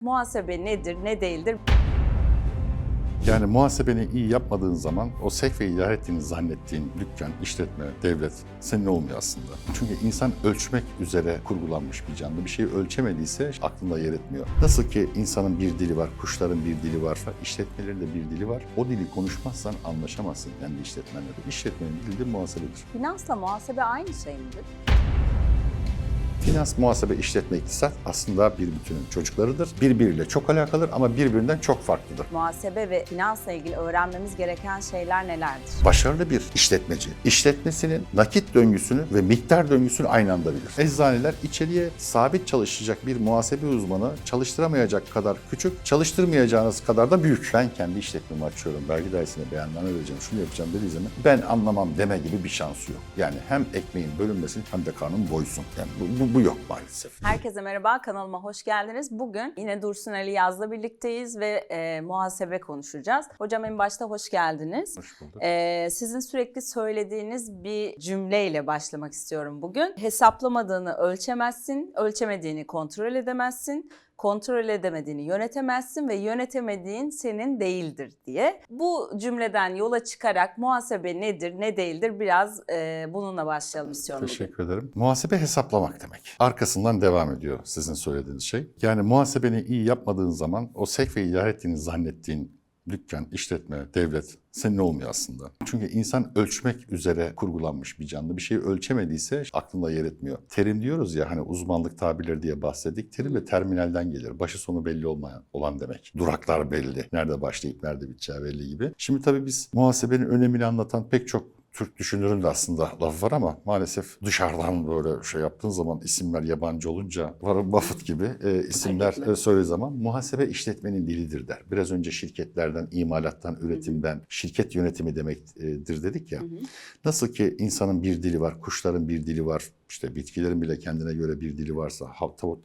Muhasebe nedir, ne değildir? Yani muhasebeni iyi yapmadığın zaman o sevk ve idare ettiğini zannettiğin dükkan, işletme, devlet senin olmuyor aslında. Çünkü insan ölçmek üzere kurgulanmış bir canlı. Bir şeyi ölçemediyse aklında yer etmiyor. Nasıl ki insanın bir dili var, kuşların bir dili varsa işletmelerin de bir dili var. O dili konuşmazsan anlaşamazsın kendi işletmenle de. İşletmenin dili de muhasebedir. Finansla muhasebe aynı şey midir? Finans, muhasebe, işletme, iktisat aslında bir bütünün çocuklarıdır. Birbiriyle çok alakalıdır ama birbirinden çok farklıdır. Muhasebe ve finansla ilgili öğrenmemiz gereken şeyler nelerdir? Başarılı bir işletmeci, işletmesinin nakit döngüsünü ve miktar döngüsünü aynı anda bilir. Eczaneler içeriye sabit çalışacak bir muhasebe uzmanı çalıştıramayacak kadar küçük, çalıştırmayacağınız kadar da büyük. Ben kendi işletmemi açıyorum, vergi dairesine beyanname vereceğim, şunu yapacağım dediği zaman ben anlamam deme gibi bir şansı yok. Yani hem ekmeğin bölünmesin hem de karnın doysun. Yani bu, bu, bu yok maalesef. Herkese merhaba, kanalıma hoş geldiniz. Bugün yine Dursun Ali Yaz'la birlikteyiz ve e, muhasebe konuşacağız. Hocam en başta hoş geldiniz. Hoş bulduk. Ee, sizin sürekli söylediğiniz bir cümleyle başlamak istiyorum bugün. Hesaplamadığını ölçemezsin, ölçemediğini kontrol edemezsin, kontrol edemediğini yönetemezsin ve yönetemediğin senin değildir diye. Bu cümleden yola çıkarak muhasebe nedir, ne değildir biraz e, bununla başlayalım istiyorum. Teşekkür ederim. Muhasebe hesaplamak demek. Arkasından devam ediyor sizin söylediğiniz şey. Yani muhasebeni iyi yapmadığın zaman o sevk ve idare ettiğini zannettiğin dükkan, işletme, devlet senin olmuyor aslında. Çünkü insan ölçmek üzere kurgulanmış bir canlı. Bir şeyi ölçemediyse aklında yer etmiyor. Terim diyoruz ya hani uzmanlık tabirleri diye bahsettik. Terim ve terminalden gelir. Başı sonu belli olmayan olan demek. Duraklar belli. Nerede başlayıp nerede biteceği belli gibi. Şimdi tabii biz muhasebenin önemini anlatan pek çok Türk düşünürün de aslında lafı var ama maalesef dışarıdan böyle şey yaptığın zaman isimler yabancı olunca Warren Buffett gibi e, isimler e, söylediği zaman muhasebe işletmenin dilidir der. Biraz önce şirketlerden, imalattan, üretimden, şirket yönetimi demektir dedik ya. Nasıl ki insanın bir dili var, kuşların bir dili var, işte bitkilerin bile kendine göre bir dili varsa,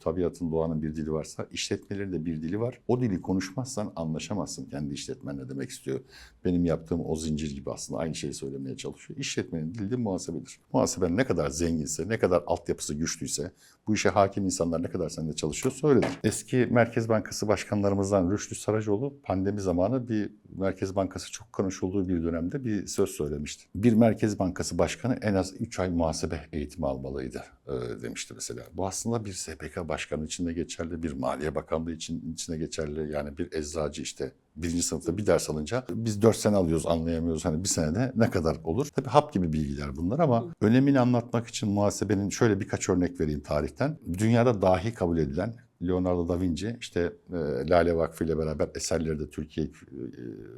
tabiatın, doğanın bir dili varsa, işletmelerin de bir dili var. O dili konuşmazsan anlaşamazsın kendi işletmenle demek istiyor. Benim yaptığım o zincir gibi aslında aynı şeyi söylemeye çalışıyor. İşletmenin dili de muhasebedir. Muhasebe ne kadar zenginse, ne kadar altyapısı güçlüyse, bu işe hakim insanlar ne kadar seninle çalışıyorsa öyledir. Eski Merkez Bankası başkanlarımızdan Rüştü Saracoğlu pandemi zamanı bir Merkez Bankası çok konuşulduğu bir dönemde bir söz söylemişti. Bir Merkez Bankası başkanı en az 3 ay muhasebe eğitimi almalıydı e, demişti mesela. Bu aslında bir SPK başkanı için de geçerli, bir Maliye Bakanlığı için içine geçerli. Yani bir eczacı işte birinci sınıfta bir ders alınca biz dört sene alıyoruz anlayamıyoruz. Hani bir senede ne kadar olur? Tabii hap gibi bilgiler bunlar ama önemini anlatmak için muhasebenin şöyle birkaç örnek vereyim tarihten. Dünyada dahi kabul edilen Leonardo da Vinci işte e, Lale Vakfı ile beraber eserleri de Türkiye e,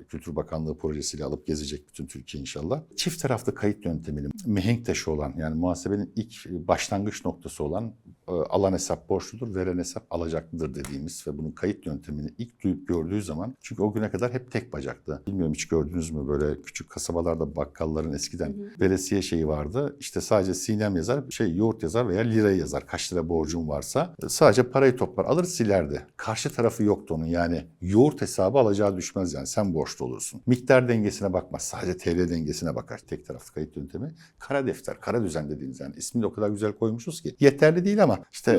Kültür Bakanlığı projesiyle alıp gezecek bütün Türkiye inşallah. Çift taraflı kayıt yönteminin mihenk taşı olan yani muhasebenin ilk başlangıç noktası olan alan hesap borçludur, veren hesap alacaklıdır dediğimiz ve bunun kayıt yöntemini ilk duyup gördüğü zaman çünkü o güne kadar hep tek bacaktı. Bilmiyorum hiç gördünüz mü böyle küçük kasabalarda bakkalların eskiden veresiye şeyi vardı. İşte sadece sinem yazar, şey yoğurt yazar veya lirayı yazar. Kaç lira borcun varsa e, sadece parayı toplar alır silerdi. Karşı tarafı yoktu onun yani yoğurt hesabı alacağı düşmez yani sen borçlu olursun. Miktar dengesine bakmaz sadece TL dengesine bakar tek taraflı kayıt yöntemi. Kara defter, kara düzen dediğiniz yani ismini de o kadar güzel koymuşuz ki yeterli değil ama işte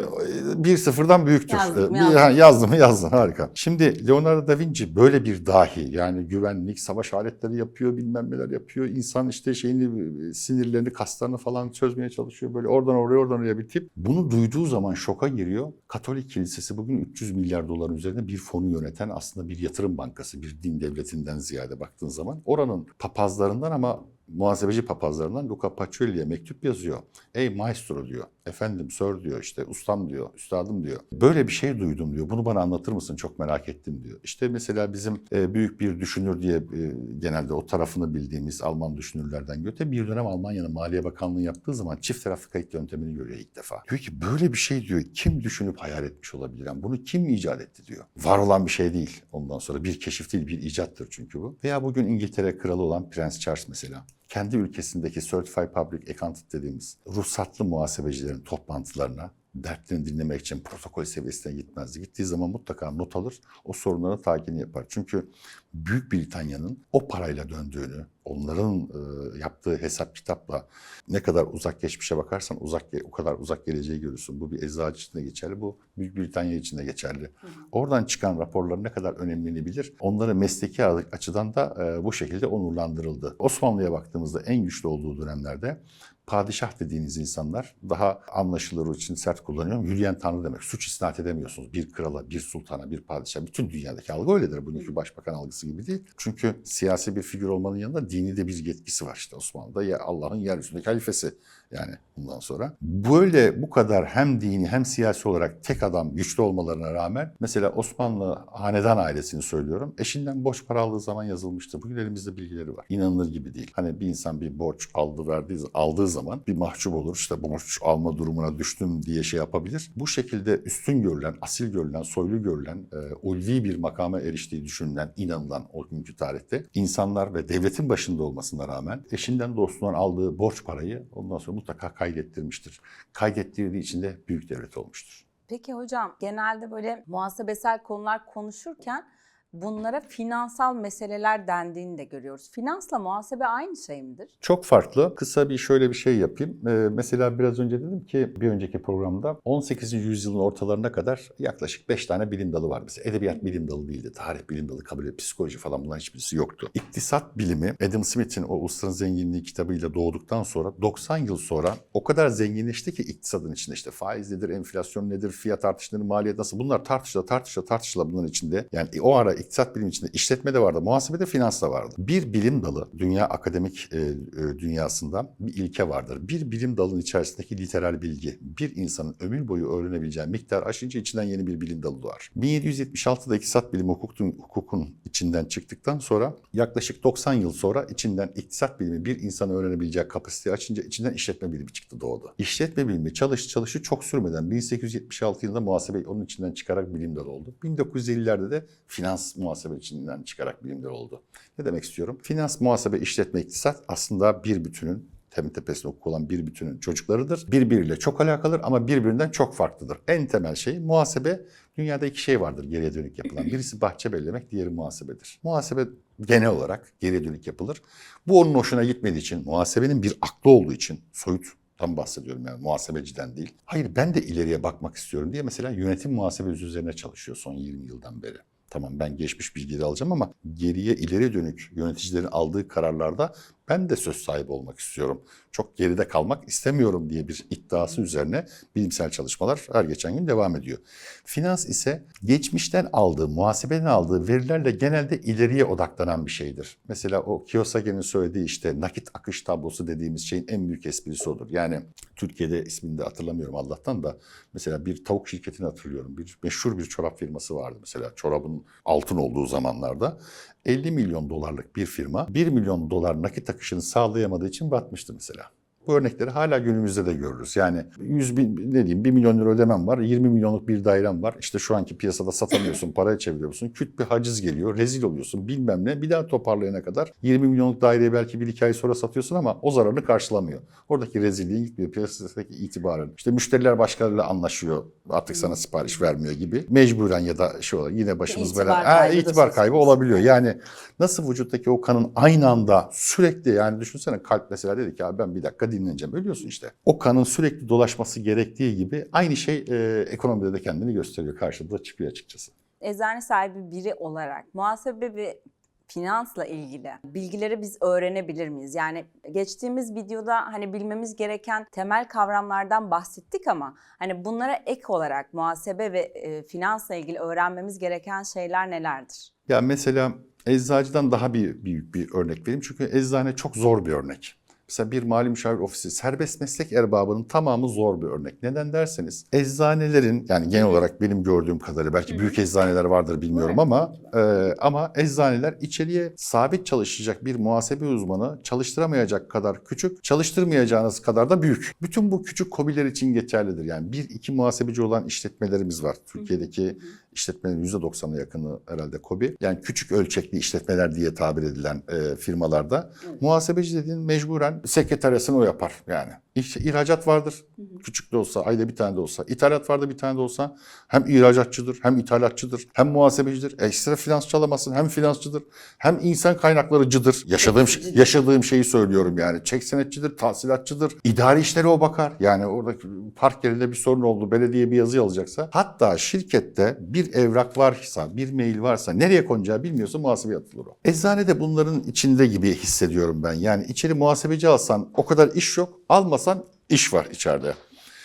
e, bir sıfırdan büyüktür. Yazdım, E, yazdım. ha, Yazdın mı yazdın harika. Şimdi Leonardo da Vinci böyle bir dahi yani güvenlik, savaş aletleri yapıyor bilmem neler yapıyor. İnsan işte şeyini sinirlerini, kaslarını falan çözmeye çalışıyor. Böyle oradan oraya oradan oraya bir tip. Bunu duyduğu zaman şoka giriyor. Katolik Kilisesi bugün 300 milyar doların üzerinde bir fonu yöneten aslında bir yatırım bankası, bir din devletinden ziyade baktığın zaman. Oranın papazlarından ama muhasebeci papazlarından Luca Pacioli'ye mektup yazıyor. Ey maestro diyor. Efendim sir diyor işte ustam diyor, üstadım diyor. Böyle bir şey duydum diyor. Bunu bana anlatır mısın? Çok merak ettim diyor. İşte mesela bizim e, büyük bir düşünür diye e, genelde o tarafını bildiğimiz Alman düşünürlerden Göte bir dönem Almanya'nın Maliye Bakanlığı yaptığı zaman çift taraflı kayıt yöntemini görüyor ilk defa. Diyor ki böyle bir şey diyor kim düşünüp hayal etmiş olabilir? Yani bunu kim icat etti diyor. Var olan bir şey değil ondan sonra. Bir keşif değil bir icattır çünkü bu. Veya bugün İngiltere kralı olan Prens Charles mesela kendi ülkesindeki Certified Public Accountant dediğimiz ruhsatlı muhasebecilerin toplantılarına dertlerini dinlemek için protokol seviyesine gitmezdi. Gittiği zaman mutlaka not alır, o sorunların takibini yapar. Çünkü Büyük Britanya'nın o parayla döndüğünü, onların e, yaptığı hesap kitapla ne kadar uzak geçmişe bakarsan uzak o kadar uzak geleceği görürsün. Bu bir eczacı için de geçerli, bu Büyük Britanya için de geçerli. Oradan çıkan raporların ne kadar önemliliğini bilir. Onları mesleki açıdan da e, bu şekilde onurlandırıldı. Osmanlı'ya baktığımızda en güçlü olduğu dönemlerde padişah dediğiniz insanlar daha anlaşılır için sert kullanıyorum. Yürüyen tanrı demek. Suç isnat edemiyorsunuz. Bir krala, bir sultana, bir padişah. Bütün dünyadaki algı öyledir. Bugünkü başbakan algısı gibi değil. Çünkü siyasi bir figür olmanın yanında dini de bir yetkisi var işte Osmanlı'da. Ya Allah'ın yeryüzündeki halifesi yani bundan sonra. Böyle bu kadar hem dini hem siyasi olarak tek adam güçlü olmalarına rağmen mesela Osmanlı hanedan ailesini söylüyorum. Eşinden borç para aldığı zaman yazılmıştı. Bugün elimizde bilgileri var. İnanılır gibi değil. Hani bir insan bir borç aldı verdiği aldığı zaman bir mahcup olur. İşte borç alma durumuna düştüm diye şey yapabilir. Bu şekilde üstün görülen, asil görülen, soylu görülen, e, ulvi bir makama eriştiği düşünülen, inanılan o günkü tarihte insanlar ve devletin başında olmasına rağmen eşinden dostundan aldığı borç parayı ondan sonra mutlaka kaydettirmiştir. Kaydettirdiği için de büyük devlet olmuştur. Peki hocam genelde böyle muhasebesel konular konuşurken bunlara finansal meseleler dendiğini de görüyoruz. Finansla muhasebe aynı şey midir? Çok farklı. Kısa bir şöyle bir şey yapayım. Ee, mesela biraz önce dedim ki bir önceki programda 18. yüzyılın ortalarına kadar yaklaşık 5 tane bilim dalı var. Mesela edebiyat bilim dalı değildi. Tarih bilim dalı, kabul psikoloji falan bunların hiçbirisi yoktu. İktisat bilimi Adam Smith'in o Ulusların Zenginliği kitabıyla doğduktan sonra 90 yıl sonra o kadar zenginleşti ki iktisadın içinde işte faiz nedir, enflasyon nedir, fiyat artışları, maliyet nasıl bunlar tartışıla tartışıla tartışıla bunların içinde. Yani o ara iktisat bilimi içinde işletme de vardı, muhasebe de finans da vardı. Bir bilim dalı dünya akademik e, e, dünyasında bir ilke vardır. Bir bilim dalının içerisindeki literal bilgi bir insanın ömür boyu öğrenebileceği miktar aşınca içinden yeni bir bilim dalı doğar. 1776'da iktisat bilimi hukukun, hukukun içinden çıktıktan sonra yaklaşık 90 yıl sonra içinden iktisat bilimi bir insanın öğrenebileceği kapasiteyi açınca içinden işletme bilimi çıktı doğdu. İşletme bilimi çalış çalışı çok sürmeden 1876 yılında muhasebe onun içinden çıkarak bilim dalı oldu. 1950'lerde de finans muhasebe içinden çıkarak bilim dalı oldu. Ne demek istiyorum? Finans, muhasebe, işletme, iktisat aslında bir bütünün temin tepesinde hukuk bir bütünün çocuklarıdır. Birbiriyle çok alakalıdır ama birbirinden çok farklıdır. En temel şey muhasebe. Dünyada iki şey vardır geriye dönük yapılan. Birisi bahçe bellemek, diğeri muhasebedir. Muhasebe genel olarak geriye dönük yapılır. Bu onun hoşuna gitmediği için, muhasebenin bir aklı olduğu için, soyut Tam bahsediyorum yani muhasebeciden değil. Hayır ben de ileriye bakmak istiyorum diye mesela yönetim muhasebesi üzerine çalışıyor son 20 yıldan beri. Tamam ben geçmiş bilgileri alacağım ama geriye ileri dönük yöneticilerin aldığı kararlarda ben de söz sahibi olmak istiyorum. Çok geride kalmak istemiyorum diye bir iddiası üzerine bilimsel çalışmalar her geçen gün devam ediyor. Finans ise geçmişten aldığı, muhasebeden aldığı verilerle genelde ileriye odaklanan bir şeydir. Mesela o Kiyosage'nin söylediği işte nakit akış tablosu dediğimiz şeyin en büyük esprisi odur. Yani Türkiye'de ismini de hatırlamıyorum Allah'tan da mesela bir tavuk şirketini hatırlıyorum. Bir meşhur bir çorap firması vardı mesela çorabın altın olduğu zamanlarda. 50 milyon dolarlık bir firma 1 milyon dolar nakit akışını sağlayamadığı için batmıştı mesela. Bu örnekleri hala günümüzde de görürüz. Yani 100 bin, ne diyeyim 1 milyon lira ödemem var, 20 milyonluk bir dairem var. İşte şu anki piyasada satamıyorsun, paraya çeviriyorsun. Küt bir haciz geliyor, rezil oluyorsun bilmem ne. Bir daha toparlayana kadar 20 milyonluk daireyi belki bir iki ay sonra satıyorsun ama o zararını karşılamıyor. Oradaki rezilliğin gitmiyor, piyasadaki itibarın. İşte müşteriler başkalarıyla anlaşıyor, artık sana sipariş vermiyor gibi. Mecburen ya da şey olarak yine başımız itibar belaya. kaybı da itibar kaybı olabiliyor. Yani nasıl vücuttaki o kanın aynı anda sürekli yani düşünsene kalp mesela dedi ki abi ben bir dakika dinleneceğim. Ölüyorsun işte. O kanın sürekli dolaşması gerektiği gibi aynı şey e, ekonomide de kendini gösteriyor. Karşımıza çıkıyor açıkçası. Eczane sahibi biri olarak muhasebe ve finansla ilgili bilgileri biz öğrenebilir miyiz? Yani geçtiğimiz videoda hani bilmemiz gereken temel kavramlardan bahsettik ama hani bunlara ek olarak muhasebe ve e, finansla ilgili öğrenmemiz gereken şeyler nelerdir? Ya mesela eczacıdan daha bir büyük bir örnek vereyim. Çünkü eczane çok zor bir örnek. Mesela bir mali müşavir ofisi, serbest meslek erbabının tamamı zor bir örnek. Neden derseniz eczanelerin yani genel olarak benim gördüğüm kadarıyla belki büyük eczaneler vardır bilmiyorum ama e, ama eczaneler içeriye sabit çalışacak bir muhasebe uzmanı çalıştıramayacak kadar küçük, çalıştırmayacağınız kadar da büyük. Bütün bu küçük kobiler için geçerlidir. Yani bir iki muhasebeci olan işletmelerimiz var. Türkiye'deki işletmelerin %90'ına yakını herhalde KOBİ. Yani küçük ölçekli işletmeler diye tabir edilen e, firmalarda muhasebeci dediğin mecburen sekreteryasını o yapar yani. İhracat vardır. Küçük de olsa, ayda bir tane de olsa. İthalat vardı bir tane de olsa. Hem ihracatçıdır, hem ithalatçıdır, hem muhasebecidir. Ekstra finans çalamazsın, hem finansçıdır, hem insan kaynaklarıcıdır. Yaşadığım şey- yaşadığım şeyi söylüyorum yani. Çek senetçidir, tahsilatçıdır. İdari işlere o bakar. Yani oradaki park yerinde bir sorun oldu, belediye bir yazı alacaksa. Hatta şirkette bir evrak varsa, bir mail varsa nereye konacağı bilmiyorsa muhasebeye atılır o. Eczanede bunların içinde gibi hissediyorum ben. Yani içeri muhasebeci alsan o kadar iş yok, almasan iş var içeride.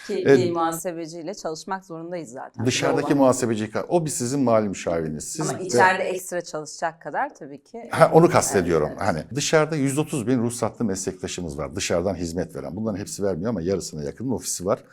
Ki bir muhasebeciyle çalışmak zorundayız zaten. Dışarıdaki muhasebeci, o bir sizin mali müşaviriniz. Siz Ama içeride ekstra çalışacak kadar tabii ki. Ha, onu kastediyorum. Evet, evet. Hani dışarıda 130 bin ruhsatlı meslektaşımız var. Dışarıdan hizmet veren. Bunların hepsi vermiyor ama yarısına yakın ofisi var.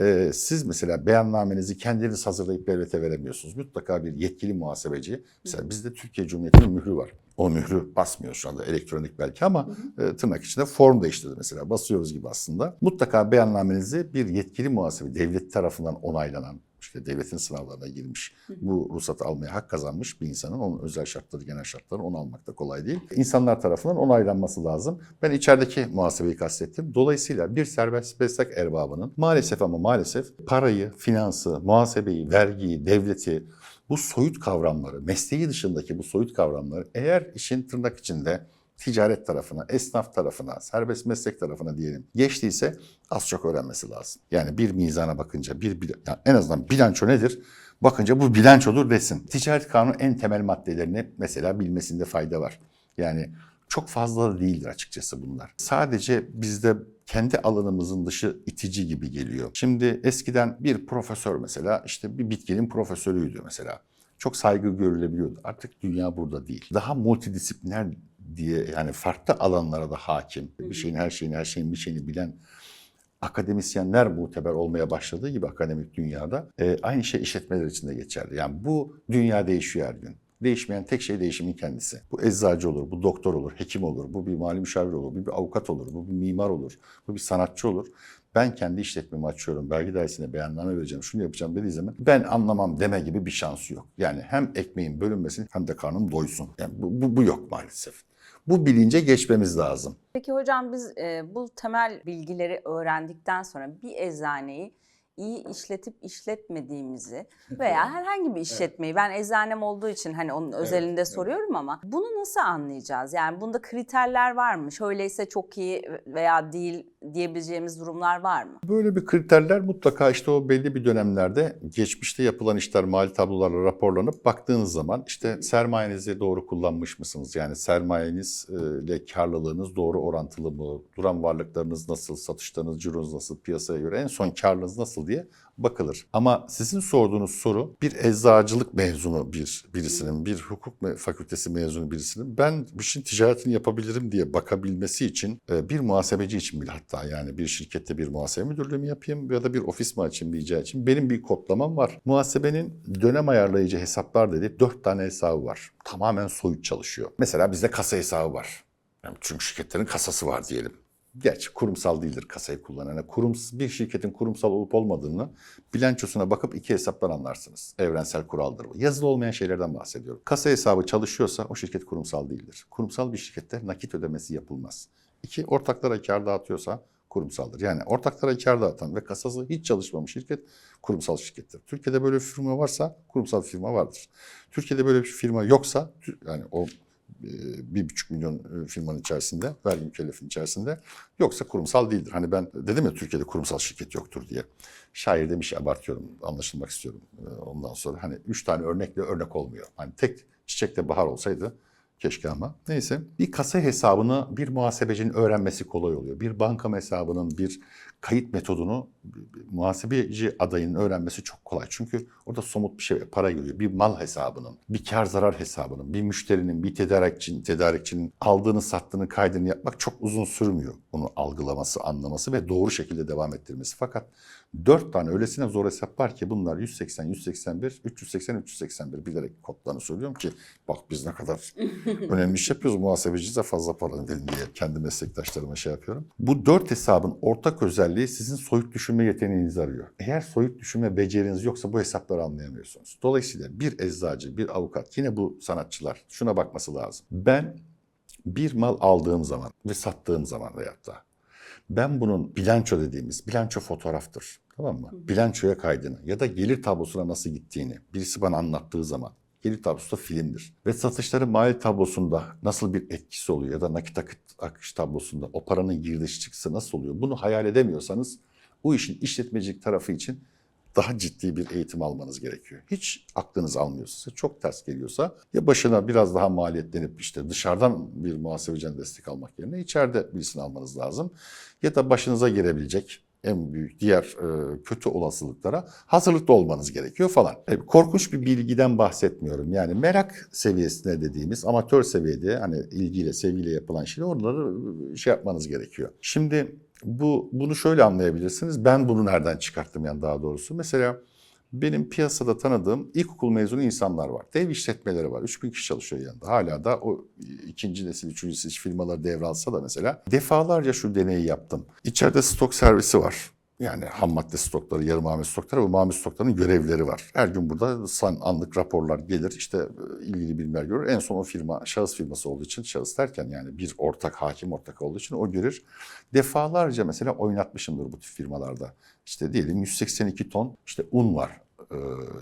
Ee, siz mesela beyannamenizi kendiniz hazırlayıp devlete veremiyorsunuz. Mutlaka bir yetkili muhasebeci. Mesela bizde Türkiye Cumhuriyeti'nin mührü var. O mührü basmıyor şu anda elektronik belki ama e, tırnak içinde form değiştirdi mesela. Basıyoruz gibi aslında. Mutlaka beyannamenizi bir yetkili muhasebe, devlet tarafından onaylanan işte devletin sınavlarına girmiş, bu ruhsatı almaya hak kazanmış bir insanın onun özel şartları, genel şartları onu almak da kolay değil. İnsanlar tarafından onaylanması lazım. Ben içerideki muhasebeyi kastettim. Dolayısıyla bir serbest meslek erbabının maalesef ama maalesef parayı, finansı, muhasebeyi, vergiyi, devleti, bu soyut kavramları, mesleği dışındaki bu soyut kavramları eğer işin tırnak içinde ticaret tarafına, esnaf tarafına, serbest meslek tarafına diyelim geçtiyse az çok öğrenmesi lazım. Yani bir mizana bakınca, bir yani en azından bilanço nedir? Bakınca bu bilançodur desin. Ticaret kanunu en temel maddelerini mesela bilmesinde fayda var. Yani çok fazla da değildir açıkçası bunlar. Sadece bizde kendi alanımızın dışı itici gibi geliyor. Şimdi eskiden bir profesör mesela işte bir bitkinin profesörüydü mesela. Çok saygı görülebiliyordu. Artık dünya burada değil. Daha multidisipliner diye yani farklı alanlara da hakim, bir şeyin her şeyin her şeyin bir şeyini bilen akademisyenler muteber olmaya başladığı gibi akademik dünyada e, aynı şey işletmeler için de geçerli. Yani bu dünya değişiyor her gün. Değişmeyen tek şey değişimin kendisi. Bu eczacı olur, bu doktor olur, hekim olur, bu bir mali müşavir olur, bu bir avukat olur, bu bir mimar olur, bu bir sanatçı olur. Ben kendi işletmemi açıyorum, vergi dairesine beyanname vereceğim, şunu yapacağım dediği zaman ben anlamam deme gibi bir şansı yok. Yani hem ekmeğin bölünmesin hem de karnım doysun. Yani bu, bu, bu yok maalesef. Bu bilince geçmemiz lazım. Peki hocam biz e, bu temel bilgileri öğrendikten sonra bir eczaneyi iyi işletip işletmediğimizi veya herhangi bir işletmeyi ben eczanem olduğu için hani onun özelinde soruyorum ama bunu nasıl anlayacağız? Yani bunda kriterler var mı? Şöyleyse çok iyi veya değil diyebileceğimiz durumlar var mı? Böyle bir kriterler mutlaka işte o belli bir dönemlerde geçmişte yapılan işler mali tablolarla raporlanıp baktığınız zaman işte sermayenizi doğru kullanmış mısınız? Yani sermayenizle karlılığınız doğru orantılı mı? Duran varlıklarınız nasıl? Satışlarınız, cironuz nasıl? Piyasaya göre en son karlılığınız nasıl diye bakılır. Ama sizin sorduğunuz soru bir eczacılık mezunu bir birisinin, bir hukuk fakültesi mezunu birisinin ben bu işin ticaretini yapabilirim diye bakabilmesi için e, bir muhasebeci için bile hatta yani bir şirkette bir muhasebe müdürlüğü mü yapayım ya da bir ofis mi açayım diyeceği için benim bir kodlamam var. Muhasebenin dönem ayarlayıcı hesaplar dedi dört tane hesabı var. Tamamen soyut çalışıyor. Mesela bizde kasa hesabı var. Çünkü şirketlerin kasası var diyelim. Gerçi kurumsal değildir kasayı kullanan. Yani kurum, bir şirketin kurumsal olup olmadığını bilançosuna bakıp iki hesaptan anlarsınız. Evrensel kuraldır bu. Yazılı olmayan şeylerden bahsediyorum. Kasa hesabı çalışıyorsa o şirket kurumsal değildir. Kurumsal bir şirkette nakit ödemesi yapılmaz. İki, ortaklara kar dağıtıyorsa kurumsaldır. Yani ortaklara kar dağıtan ve kasası hiç çalışmamış şirket kurumsal şirkettir. Türkiye'de böyle bir firma varsa kurumsal firma vardır. Türkiye'de böyle bir firma yoksa yani o bir buçuk milyon e, firmanın içerisinde, vergi mükellefinin içerisinde yoksa kurumsal değildir. Hani ben dedim ya Türkiye'de kurumsal şirket yoktur diye. Şair demiş abartıyorum, anlaşılmak istiyorum e, ondan sonra. Hani üç tane örnekle örnek olmuyor. Hani tek çiçekte bahar olsaydı keşke ama. Neyse bir kasa hesabını bir muhasebecinin öğrenmesi kolay oluyor. Bir banka hesabının bir kayıt metodunu muhasebeci adayının öğrenmesi çok kolay. Çünkü orada somut bir şey para geliyor. Bir mal hesabının, bir kar zarar hesabının, bir müşterinin, bir tedarikçinin, tedarikçinin aldığını sattığını kaydını yapmak çok uzun sürmüyor. Onu algılaması, anlaması ve doğru şekilde devam ettirmesi. Fakat dört tane öylesine zor hesap var ki bunlar 180, 181, 380, 381 bilerek kodlarını söylüyorum ki bak biz ne kadar Önemli iş yapıyoruz. Muhasebeciyiz de fazla para verin diye kendi meslektaşlarıma şey yapıyorum. Bu dört hesabın ortak özelliği sizin soyut düşünme yeteneğinizi arıyor. Eğer soyut düşünme beceriniz yoksa bu hesapları anlayamıyorsunuz. Dolayısıyla bir eczacı, bir avukat, yine bu sanatçılar şuna bakması lazım. Ben bir mal aldığım zaman ve sattığım zaman veyahut da ben bunun bilanço dediğimiz, bilanço fotoğraftır. Tamam mı? Bilançoya kaydını ya da gelir tablosuna nasıl gittiğini birisi bana anlattığı zaman gelir tablosu da filmdir. Ve satışların mali tablosunda nasıl bir etkisi oluyor ya da nakit akış tablosunda o paranın girdiş çıkısı nasıl oluyor? Bunu hayal edemiyorsanız bu işin işletmecilik tarafı için daha ciddi bir eğitim almanız gerekiyor. Hiç aklınız almıyorsa, size çok ters geliyorsa ya başına biraz daha maliyetlenip işte dışarıdan bir muhasebeciden destek almak yerine içeride birisini almanız lazım. Ya da başınıza gelebilecek en büyük diğer e, kötü olasılıklara hazırlıklı olmanız gerekiyor falan. Korkunç bir bilgiden bahsetmiyorum. Yani merak seviyesine dediğimiz amatör seviyede hani ilgiyle, sevgiyle yapılan şeyler onları e, şey yapmanız gerekiyor. Şimdi bu bunu şöyle anlayabilirsiniz. Ben bunu nereden çıkarttım yani daha doğrusu. Mesela benim piyasada tanıdığım ilkokul mezunu insanlar var. Dev işletmeleri var. 3000 kişi çalışıyor yanında. Hala da o ikinci nesil, üçüncü nesil firmalar devralsa da mesela defalarca şu deneyi yaptım. İçeride stok servisi var. Yani ham madde stokları, yarı mamul stokları ve mamul stoklarının görevlileri var. Her gün burada san, anlık raporlar gelir, işte e, ilgili bilimler görür. En son o firma, şahıs firması olduğu için, şahıs derken yani bir ortak, hakim ortak olduğu için o görür. Defalarca mesela oynatmışımdır bu tip firmalarda. İşte diyelim 182 ton işte un var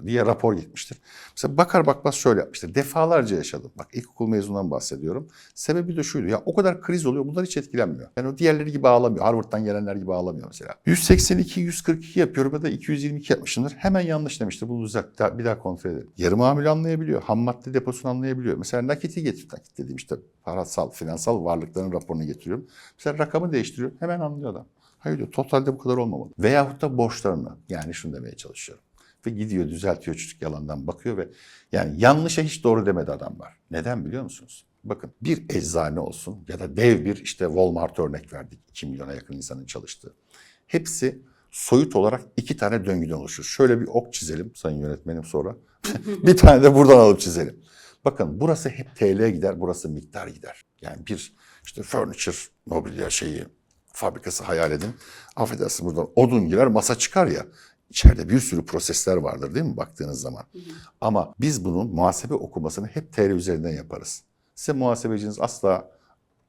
diye rapor gitmiştir. Mesela bakar bakmaz şöyle yapmıştır. Defalarca yaşadım. Bak ilkokul mezunundan bahsediyorum. Sebebi de şuydu. Ya o kadar kriz oluyor bunlar hiç etkilenmiyor. Yani o diğerleri gibi ağlamıyor. Harvard'dan gelenler gibi ağlamıyor mesela. 182, 142 yapıyorum ya da 222 yapmışımdır. Hemen yanlış demiştir. Bunu düzelt. Bir daha kontrol edelim. Yarı mamul anlayabiliyor. Ham madde deposunu anlayabiliyor. Mesela nakiti getir. Nakit dediğim işte parasal, finansal varlıkların raporunu getiriyorum. Mesela rakamı değiştiriyor. Hemen anlıyor adam. Hayır diyor totalde bu kadar olmamalı. Veyahut da borçlarını yani şunu demeye çalışıyorum. Ve gidiyor düzeltiyor çocuk yalandan bakıyor ve yani yanlışa hiç doğru demedi adamlar. Neden biliyor musunuz? Bakın bir eczane olsun ya da dev bir işte Walmart örnek verdik. 2 milyona yakın insanın çalıştığı. Hepsi soyut olarak iki tane döngüden oluşur. Şöyle bir ok çizelim sayın yönetmenim sonra. bir tane de buradan alıp çizelim. Bakın burası hep TL gider, burası miktar gider. Yani bir işte furniture, mobilya şeyi, fabrikası hayal edin. Affedersin buradan odun girer, masa çıkar ya. İçeride bir sürü prosesler vardır değil mi baktığınız zaman? Ama biz bunun muhasebe okumasını hep TL üzerinden yaparız. Size muhasebeciniz asla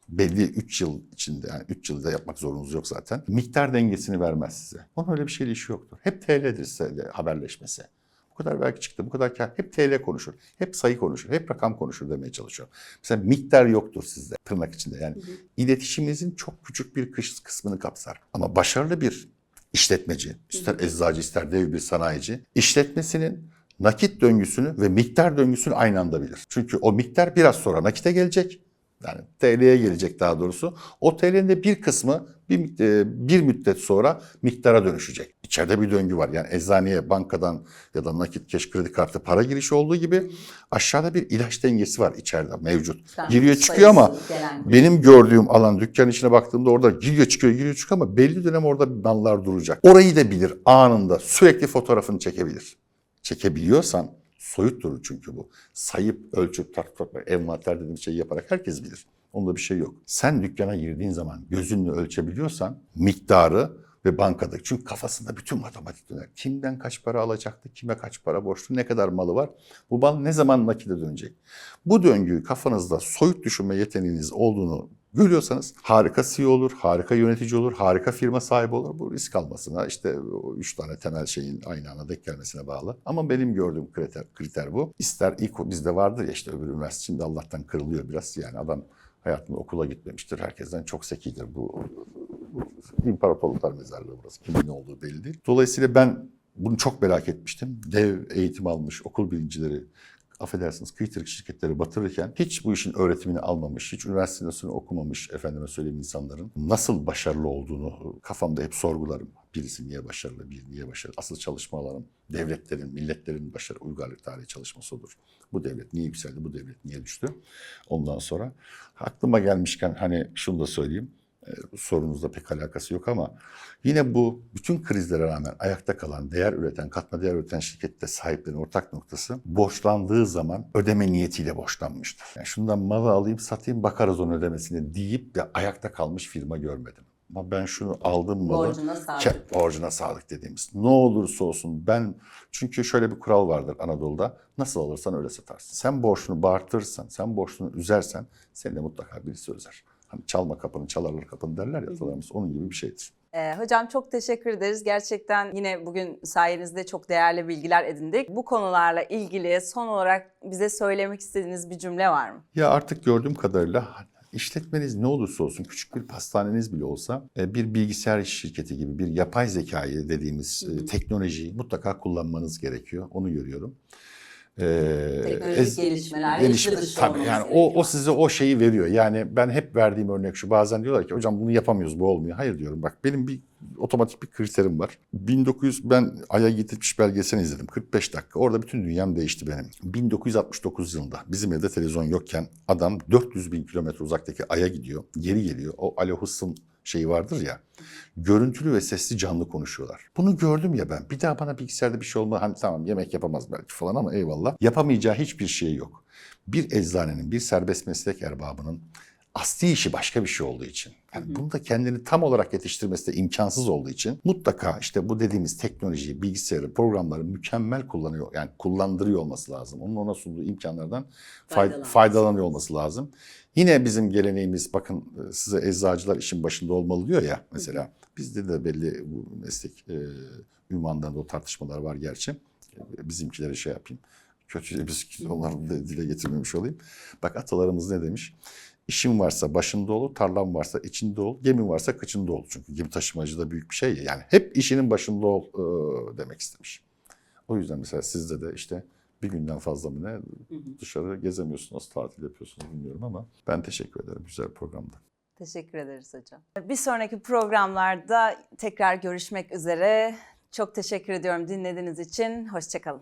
belli 3 yıl içinde yani 3 yılda yapmak zorunuz yok zaten. Miktar dengesini vermez size. Onun öyle bir şeyle işi yoktur. Hep TL'dir size haberleşmesi. Bu kadar belki çıktı, bu kadar kar. Hep TL konuşur, hep sayı konuşur, hep rakam konuşur demeye çalışıyor. Mesela miktar yoktur sizde tırnak içinde. Yani iletişiminizin çok küçük bir kısmını kapsar. Ama başarılı bir işletmeci, ister eczacı ister dev bir sanayici, işletmesinin nakit döngüsünü ve miktar döngüsünü aynı anda bilir. Çünkü o miktar biraz sonra nakite gelecek. Yani TL'ye gelecek daha doğrusu. O TL'nin de bir kısmı bir, e, bir müddet sonra miktara dönüşecek. İçeride bir döngü var. Yani eczaneye bankadan ya da nakit, keş, kredi kartı para girişi olduğu gibi aşağıda bir ilaç dengesi var içeride mevcut. Yani Giriyor çıkıyor ama gelen. benim gördüğüm alan dükkan içine baktığımda orada giriyor çıkıyor giriyor çıkıyor ama belli dönem orada mallar duracak. Orayı da bilir anında sürekli fotoğrafını çekebilir. Çekebiliyorsan soyut durur çünkü bu. Sayıp ölçüp tartıp envanter dediğimiz şeyi yaparak herkes bilir. Onda bir şey yok. Sen dükkana girdiğin zaman gözünle ölçebiliyorsan miktarı ve bankadaki çünkü kafasında bütün matematik döner. Kimden kaç para alacaktı, kime kaç para borçlu, ne kadar malı var, bu mal ne zaman nakide dönecek. Bu döngüyü kafanızda soyut düşünme yeteneğiniz olduğunu görüyorsanız harika CEO olur, harika yönetici olur, harika firma sahibi olur. Bu risk almasına işte o üç tane temel şeyin aynı anda denk gelmesine bağlı. Ama benim gördüğüm kriter, kriter bu. İster ilk bizde vardır ya işte öbür üniversite şimdi Allah'tan kırılıyor biraz. Yani adam hayatında okula gitmemiştir. Herkesten çok zekidir. Bu, bu imparatorluklar mezarlığı burası. Kimin ne olduğu belli değil. Dolayısıyla ben bunu çok merak etmiştim. Dev eğitim almış okul birincileri, affedersiniz kıytırık şirketleri batırırken hiç bu işin öğretimini almamış, hiç üniversitesini okumamış efendime söyleyeyim insanların nasıl başarılı olduğunu kafamda hep sorgularım. Birisi niye başarılı, bir niye başarılı. Asıl çalışmalarım devletlerin, milletlerin başarı, uygarlık tarihi çalışması olur. Bu devlet niye yükseldi, bu devlet niye düştü? Ondan sonra aklıma gelmişken hani şunu da söyleyeyim. E, sorunuzla pek alakası yok ama yine bu bütün krizlere rağmen ayakta kalan, değer üreten, katma değer üreten şirkette sahiplerin ortak noktası borçlandığı zaman ödeme niyetiyle borçlanmıştır. Yani şundan malı alayım satayım bakarız onun ödemesine deyip de ayakta kalmış firma görmedim. Ama ben şunu aldım malı. Borcuna sağlık. Ke- borcuna sağlık dediğimiz. Ne olursa olsun ben çünkü şöyle bir kural vardır Anadolu'da. Nasıl alırsan öyle satarsın. Sen borçlunu bağırtırırsan, sen borçlunu üzersen seni de mutlaka birisi özer. Hani çalma kapını çalarlar kapını derler ya atalarımız onun gibi bir şeydir. Ee, hocam çok teşekkür ederiz. Gerçekten yine bugün sayenizde çok değerli bilgiler edindik. Bu konularla ilgili son olarak bize söylemek istediğiniz bir cümle var mı? Ya artık gördüğüm kadarıyla işletmeniz ne olursa olsun küçük bir pastaneniz bile olsa e, bir bilgisayar şirketi gibi bir yapay zekayı dediğimiz e, teknolojiyi mutlaka kullanmanız gerekiyor. Onu görüyorum. Ee, Teknolojik gelişmeler, gelişme- dışı tabii yani o, o size o şeyi veriyor. Yani ben hep verdiğim örnek şu. Bazen diyorlar ki hocam bunu yapamıyoruz bu olmuyor. Hayır diyorum bak benim bir otomatik bir kriterim var. 1900 ben Ay'a gitmiş belgeselini izledim. 45 dakika. Orada bütün dünyam değişti benim. 1969 yılında bizim evde televizyon yokken adam 400 bin kilometre uzaktaki Ay'a gidiyor. Geri geliyor. O Alo şeyi vardır ya. Görüntülü ve sesli canlı konuşuyorlar. Bunu gördüm ya ben. Bir daha bana bilgisayarda bir şey olma. Hani tamam yemek yapamaz belki falan ama eyvallah. Yapamayacağı hiçbir şey yok. Bir eczanenin, bir serbest meslek erbabının asli işi başka bir şey olduğu için, yani bunu da kendini tam olarak yetiştirmesi de imkansız olduğu için mutlaka işte bu dediğimiz teknolojiyi, bilgisayarı, programları mükemmel kullanıyor, yani kullandırıyor olması lazım. Onun ona sunduğu imkanlardan faydalanıyor olması lazım. Yine bizim geleneğimiz bakın e, size eczacılar işin başında olmalı diyor ya mesela. Bizde de belli bu meslek e, ünvanlarında o tartışmalar var gerçi. E, Bizimkileri şey yapayım. Kötü biz onları da dile getirmemiş olayım. Bak atalarımız ne demiş? İşin varsa başında ol, tarlan varsa içinde ol, gemin varsa kıçında ol. Çünkü gemi taşımacı da büyük bir şey ya. Yani hep işinin başında ol e, demek istemiş. O yüzden mesela sizde de işte bir günden fazla mı ne dışarı gezemiyorsunuz, tatil yapıyorsunuz bilmiyorum ama ben teşekkür ederim güzel programda. Teşekkür ederiz hocam. Bir sonraki programlarda tekrar görüşmek üzere. Çok teşekkür ediyorum dinlediğiniz için. Hoşçakalın.